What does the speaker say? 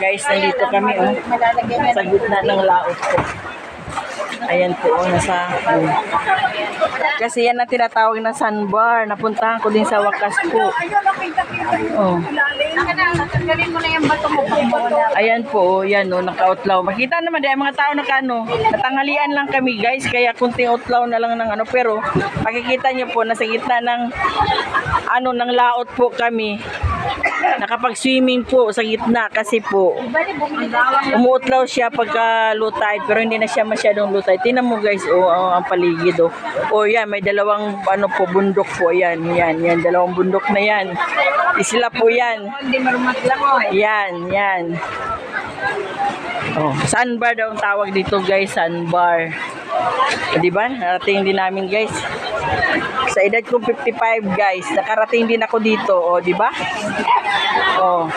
Guys, nandito kami oh. Sa gitna ng laot po. Ayan po, oh, nasa... oh. Kasi yan ang tinatawag na sandbar. Napuntahan ko din sa wakas po. Oh. Ayan po, oh, yan oh, naka-outlaw. Makita naman din, mga tao nakano, natanghalian lang kami guys, kaya kunting outlaw na lang ng ano. Pero, makikita niyo po, nasa gitna ng, ano, ng laot po kami. Nakapag-swimming po sa gitna kasi po, umuutlaw siya pagka low tide, pero hindi na siya masyadong low tide. Tingnan mo guys, oh, oh, ang paligid, oh. Oh, yan, may dalawang, ano po, bundok po, yan, yan, yan, dalawang bundok na yan. Isla po yan. Yan, yan. Oh, sandbar daw ang tawag dito, guys, sandbar. Di ba? Narating din namin, guys. Sa edad ko 55, guys, nakarating din ako dito, o, di ba? Oh.